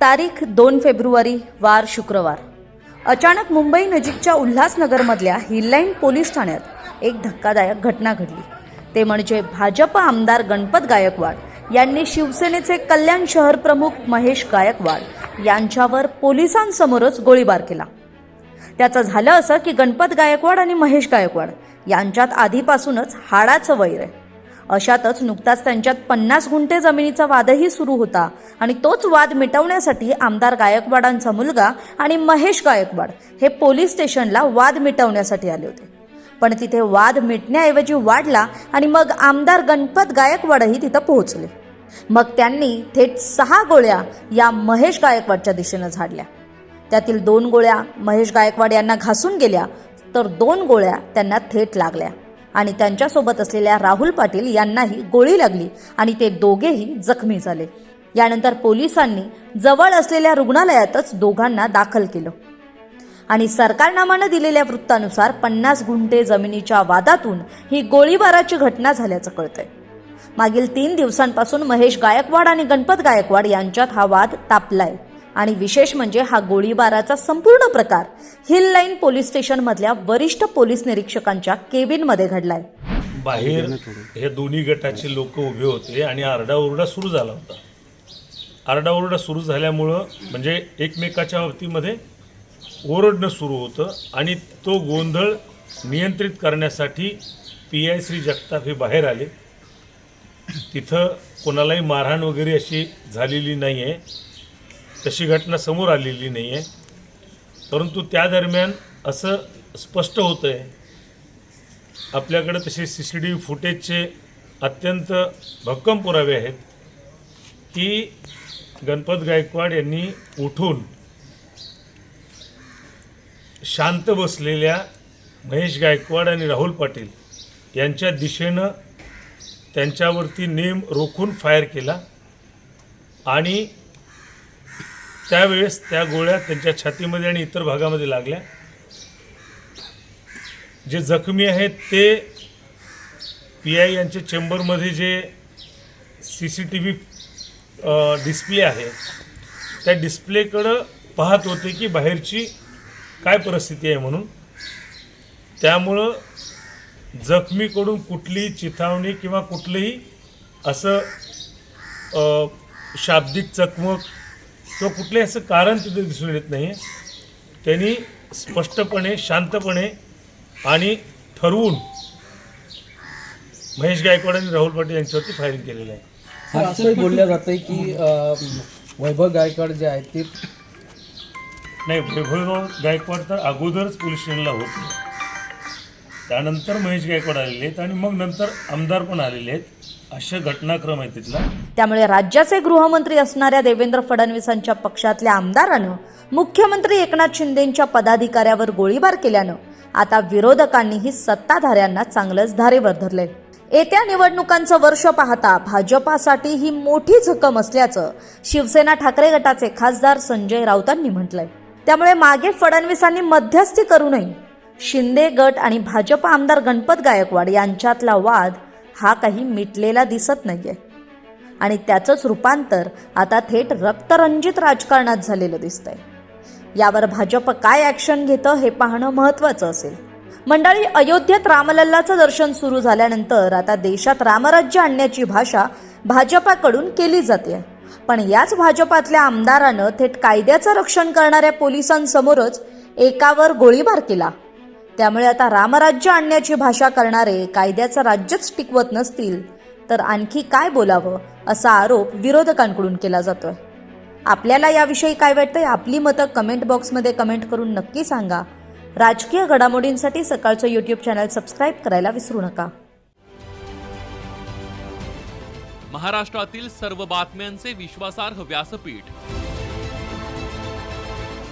तारीख दोन फेब्रुवारी वार शुक्रवार. अचानक मुंबई नजीकच्या उल्हासनगरमधल्या हिललाईन पोलीस ठाण्यात एक धक्कादायक घटना घडली. ते म्हणजे भाजप आमदार गणपत गायकवाड यांनी शिवसेनेचे कल्याण शहर प्रमुख महेश गायकवाड यांच्यावर पोलिसांसमोरच गोळीबार केला. त्याचं झालं असं की गणपत गायकवाड आणि महेश गायकवाड यांच्यात आधीपासूनच हाडाचं वैर आहे. अशातच नुकताच त्यांच्यात पन्नास गुंठे जमिनीचा वादही सुरू होता आणि तोच वाद मिटवण्यासाठी आमदार गायकवाडांचा मुलगा आणि महेश गायकवाड हे पोलीस स्टेशनला वाद मिटवण्यासाठी आले होते. पण तिथे वाद मिटण्याऐवजी वाढला आणि मग आमदार गणपत गायकवाडही तिथं पोहोचले. मग त्यांनी थेट सहा गोळ्या या महेश गायकवाडच्या दिशेनं झाडल्या. त्यातील दोन गोळ्या महेश गायकवाड यांना घासून गेल्या तर दोन गोळ्या त्यांना थेट लागल्या. आणि त्यांच्यासोबत असलेल्या राहुल पाटील यांनाही गोळी लागली आणि ते दोघेही जखमी झाले. यानंतर पोलिसांनी जवळ असलेल्या रुग्णालयातच दोघांना दाखल केलं. आणि सरकारनामानं दिलेल्या वृत्तानुसार पन्नास गुंठे जमिनीच्या वादातून ही गोळीबाराची घटना झाल्याचं कळतंय. मागील तीन दिवसांपासून महेश गायकवाड आणि गणपत गायकवाड यांच्यात हा वाद तापलाय. आणि विशेष म्हणजे हा गोळीबाराचा संपूर्ण प्रकार हिल लाईन पोलीस स्टेशन मधल्या वरिष्ठ पोलीस निरीक्षकांच्या केबिनमध्ये घडलाय. बाहेर हे दोन्ही गटाचे लोक उभे होते आणि आरडाओरडा सुरू झाला होता. आरडाओरडा सुरू झाल्यामुळं म्हणजे एकमेकाच्या बाबतीमध्ये ओरडणं सुरू होतं आणि तो गोंधळ नियंत्रित करण्यासाठी पी आय श्री जगताप हे बाहेर आले. तिथं कोणालाही मारहाण वगैरे अशी झालेली नाही आहे तशी घटना समोर आलेली नाही आहे परंतु त्या दरम्यान असं स्पष्ट होतं आहे आपल्याकडे तसे सी सी टी व्ही फुटेजचे अत्यंत भक्कम पुरावे आहेत की गणपत गायकवाड यांनी उठून शांत बसलेल्या महेश गायकवाड आणि राहुल पाटील यांच्या दिशेनं त्यांच्यावरती नेम रोखून फायर केला आणि त्यावेळेस त्या गोळ्या त्यांच्या छातीमध्ये आणि इतर भागामध्ये लागल्या. जे जखमी आहेत ते पी आय यांच्या चेंबरमध्ये जे C C T V display आहे त्या डिस्प्लेकडं पाहत होते की बाहेरची काय परिस्थिती आहे म्हणून. त्यामुळं जखमीकडून कुठलीही चिथावणी किंवा कुठलंही असं शाब्दिक चकमक किंवा कुठलंही असं कारण तिथे दिसून येत नाही. त्यांनी स्पष्टपणे शांतपणे आणि ठरवून महेश गायकवाड आणि राहुल पाटील यांच्यावरती फायरिंग केलेलं आहे. असंही बोललं जातंय की वैभव गायकवाड जे आहेत ते नाही वैभवराव गायकवाड तर अगोदरच पोलीस स्टेशनला होते. त्यानंतर महेश गायकवाड आलेले आहेत आणि मग नंतर आमदार पण आलेले आहेत. अशा घटनाक्रम आहे तिथला. त्यामुळे राज्याचे गृहमंत्री असणाऱ्या देवेंद्र फडणवीसांच्या पक्षातल्या आमदारानं मुख्यमंत्री एकनाथ शिंदेंच्या पदाधिकाऱ्यावर गोळीबार केल्यानं आता विरोधकांनीही सत्ताधाऱ्यांना चांगलंच धारेवर धरलंय येत्या निवडणुकांचं वर्ष पाहता भाजपासाठी ही मोठी झकम असल्याचं शिवसेना ठाकरे गटाचे खासदार संजय राऊतांनी म्हटलंय. त्यामुळे मागे फडणवीसांनी मध्यस्थी करू नये. शिंदे गट आणि भाजप आमदार गणपत गायकवाड यांच्यातला वाद हा काही मिटलेला दिसत नाहीये. आणि त्याचंच रूपांतर आता थेट रक्तरंजित राजकारणात झालेलं दिसतंय. यावर भाजप काय ॲक्शन घेतं हे पाहणं महत्त्वाचं असेल. मंडळी अयोध्येत रामलल्लाचं दर्शन सुरू झाल्यानंतर आता देशात रामराज्य आणण्याची भाषा भाजपाकडून केली जाते. पण याच भाजपातल्या आमदारानं थेट कायद्याचं रक्षण करणाऱ्या पोलिसांसमोरच एकावर गोळीबार केला. त्यामुळे आता रामराज्य आणण्याची भाषा करणारे कायद्याचं राज्यच टिकवत नसतील तर आणखी काय बोलावं असा आरोप विरोधकांकडून केला जातोय. आपल्याला याविषयी काय वाटतंय? आपली मतं कमेंट बॉक्समध्ये कमेंट करून नक्की सांगा. राजकीय घडामोडींसाठी सकाळचं यूट्यूब चॅनल सबस्क्राईब करायला विसरू नका. महाराष्ट्रातील सर्व बातम्यांचे विश्वासार्ह व्यासपीठ.